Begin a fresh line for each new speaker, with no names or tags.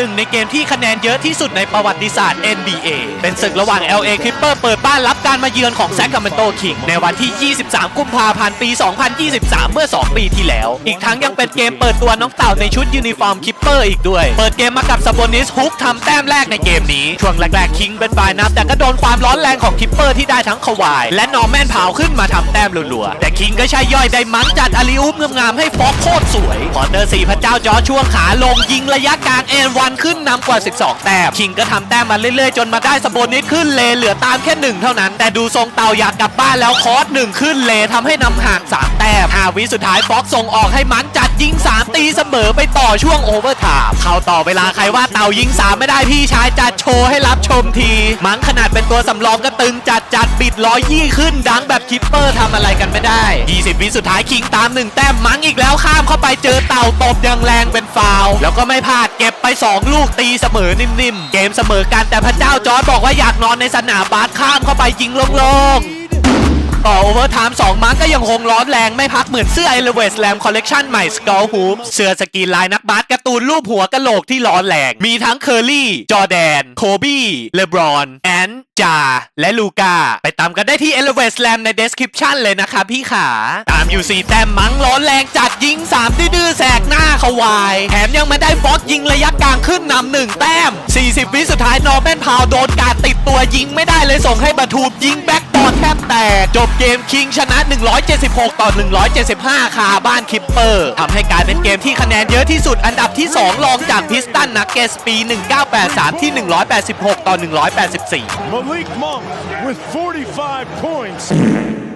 หนึ่งในเกมที่คะแนนเยอะที่สุดในประวัติศาสตร์ NBA เป็นศึกระหว่าง LA Clipper เปิดบ้านรับการมาเยือนของ Sacramento King ในวันที่ 23 กุมภาพันธ์ ปี 2023 เมื่อ 2 ปีที่แล้ว อีกทั้งยังเป็นเกมเปิดตัวน้องเต่าในชุดยูนิฟอร์ม Clipper อีกด้วย เปิดเกมมากับซาบอนิสฮุกทำแต้มแรกในเกมนี้ ช่วงแรกๆคิงเป็นฝ่ายนำแต่ก็โดนความร้อนแรงของ Clipper ที่ได้ทั้งควาย และนอร์แมนเผาขึ้นมาทำแต้มรัวๆแต่คิงก็ใช่ย่อยได้มั้งจัดอาลิอุปงามๆให้ฟอกโคตรสวยพอเตอร์สี่พระเจ้าจอช่วงขาลงยิงระยะกลางเอ็นวันขึ้นนำกว่า 12 แต้มคิงก็ทำแต้มมาเรื่อยๆ จนมาได้สโบนิสขึ้นเลเหลือตามแค่หนึ่งเท่านั้น แต่ดูทรงเต่าอยากกลับบ้านแล้วคอร์สหนึ่งขึ้นเลทำให้นำห่าง 3 แต้มห้าวิสุดท้ายฟ็อกส่งออกให้มันจัดยิง 3 ตีเสมอไปต่อช่วงโอเวอร์ไทม์เข้าต่อเวลาใครว่าเต่ายิง 3 ไม่ได้พี่ชายจัดโชว์ให้รับชมทีมั้งขนาดเป็นตัวสำรองก็ตึงจัดจัดบิดร้อยยี่ขึ้นดังแบบคิปเปอร์ทำอะไรกันไม่ได้ วิสุดท้ายคิงตาม1แต้มมั้งอีกแล้วข้ามเข้าไปเจอเต่าตบอย่างแรงเป็นฟาวแล้วก็ไม่พลาดเก็บไป 2 ลูกตีเสมอนิ่มๆ เกมเสมอกันแต่พระเจ้าจอร์ดบอกว่าอยากนอนในสนามบาสข้ามเข้าไปยิงโล่งๆ ต่อโอเวอร์ไทม์2มาร์กก็ยังคงร้อนแรงไม่พักเหมือนเสื้อ Elevate Slam Collection ใหม่ Skull Hoop เสื้อสกีนลายนักบาสการ์ตูนรูปหัวกะโหลกที่ร้อนแรง มีทั้งเคอร์รี่ จอแดน โคบี้เลบรอน แอนจา และลูกา ไปตามกันได้ที่ Elevate Slam ใน Description เลยนะคะพี่ขา ตามอยู่ 4 แต้มมังร้อนแรงจัดยิง 3 ดื้อแสกหน้าเขาวาย แถมยังม่ได้ฟอกยิงระยะกลางขึ้นนำหนึ่งแต้ม 40 วิสุดท้ายนอร์แมนพาวโดนการติดตัวยิงไม่ได้เลยส่งให้บาทูบยิงแบ็กบ อแทบแตกจบเกมคิงชนะ 176 ต่อ 175 คาบ้านคิปเปอร์ทำให้กลายเป็นเกมที่คะแนนเยอะที่สุดอันดับที่ 2 รองจากพิสตันนักเกสปี 1983 ที่ 186 ต่อ 184
Malik Monk with 45 points.